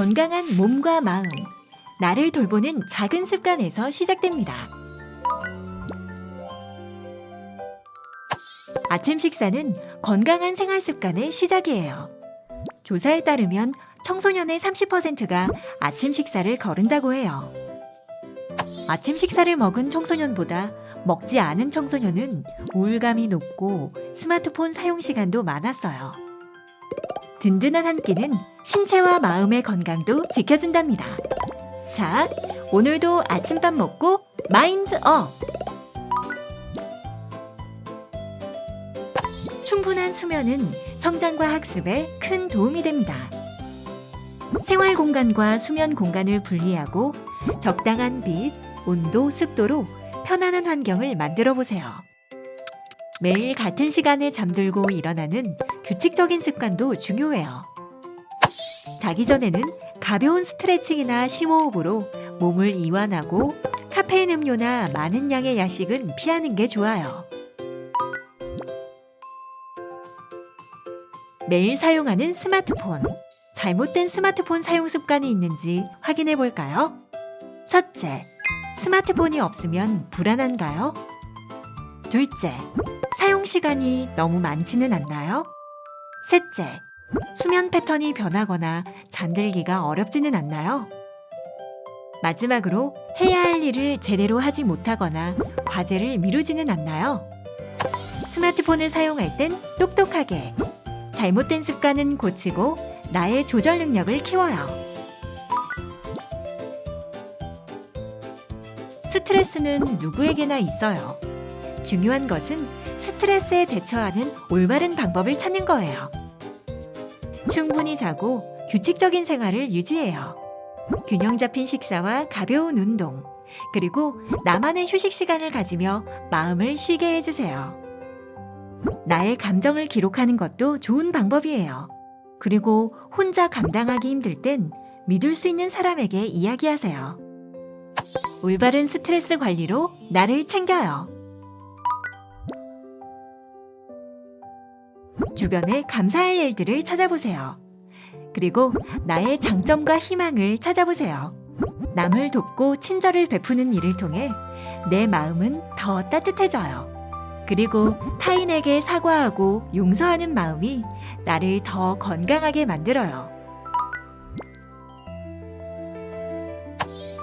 건강한 몸과 마음, 나를 돌보는 작은 습관에서 시작됩니다. 아침 식사는 건강한 생활 습관의 시작이에요. 조사에 따르면 청소년의 30%가 아침 식사를 거른다고 해요. 아침 식사를 먹은 청소년보다 먹지 않은 청소년은 우울감이 높고 스마트폰 사용 시간도 많았어요. 든든한 한 끼는 신체와 마음의 건강도 지켜준답니다. 자, 오늘도 아침밥 먹고 마인드 업! 충분한 수면은 성장과 학습에 큰 도움이 됩니다. 생활 공간과 수면 공간을 분리하고 적당한 빛, 온도, 습도로 편안한 환경을 만들어 보세요. 매일 같은 시간에 잠들고 일어나는 규칙적인 습관도 중요해요. 자기 전에는 가벼운 스트레칭이나 심호흡으로 몸을 이완하고 카페인 음료나 많은 양의 야식은 피하는 게 좋아요. 매일 사용하는 스마트폰. 잘못된 스마트폰 사용 습관이 있는지 확인해 볼까요? 첫째, 스마트폰이 없으면 불안한가요? 둘째, 사용 시간이 너무 많지는 않나요? 셋째, 수면 패턴이 변하거나 잠들기가 어렵지는 않나요? 마지막으로 해야 할 일을 제대로 하지 못하거나 과제를 미루지는 않나요? 스마트폰을 사용할 땐 똑똑하게, 잘못된 습관은 고치고 나의 조절 능력을 키워요. 스트레스는 누구에게나 있어요. 중요한 것은 스트레스에 대처하는 올바른 방법을 찾는 거예요. 충분히 자고 규칙적인 생활을 유지해요. 균형 잡힌 식사와 가벼운 운동, 그리고 나만의 휴식 시간을 가지며 마음을 쉬게 해주세요. 나의 감정을 기록하는 것도 좋은 방법이에요. 그리고 혼자 감당하기 힘들 땐 믿을 수 있는 사람에게 이야기하세요. 올바른 스트레스 관리로 나를 챙겨요. 주변에 감사할 일들을 찾아보세요. 그리고 나의 장점과 희망을 찾아보세요. 남을 돕고 친절을 베푸는 일을 통해 내 마음은 더 따뜻해져요. 그리고 타인에게 사과하고 용서하는 마음이 나를 더 건강하게 만들어요.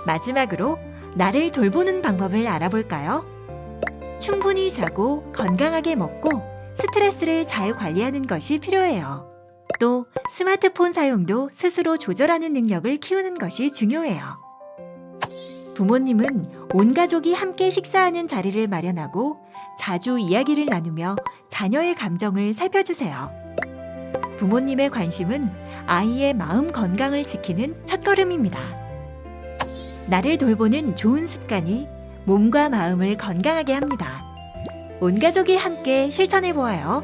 마지막으로 나를 돌보는 방법을 알아볼까요? 충분히 자고 건강하게 먹고 스트레스를 잘 관리하는 것이 필요해요. 또 스마트폰 사용도 스스로 조절하는 능력을 키우는 것이 중요해요. 부모님은 온 가족이 함께 식사하는 자리를 마련하고 자주 이야기를 나누며 자녀의 감정을 살펴주세요. 부모님의 관심은 아이의 마음 건강을 지키는 첫걸음입니다. 나를 돌보는 좋은 습관이 몸과 마음을 건강하게 합니다. 온 가족이 함께 실천해 보아요.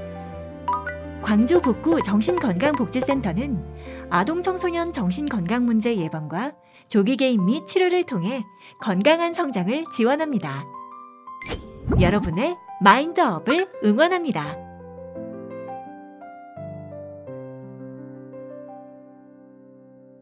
광주 북구 정신건강복지센터는 아동 청소년 정신건강 문제 예방과 조기 개인 및 치료를 통해 건강한 성장을 지원합니다. 여러분의 마인드업을 응원합니다.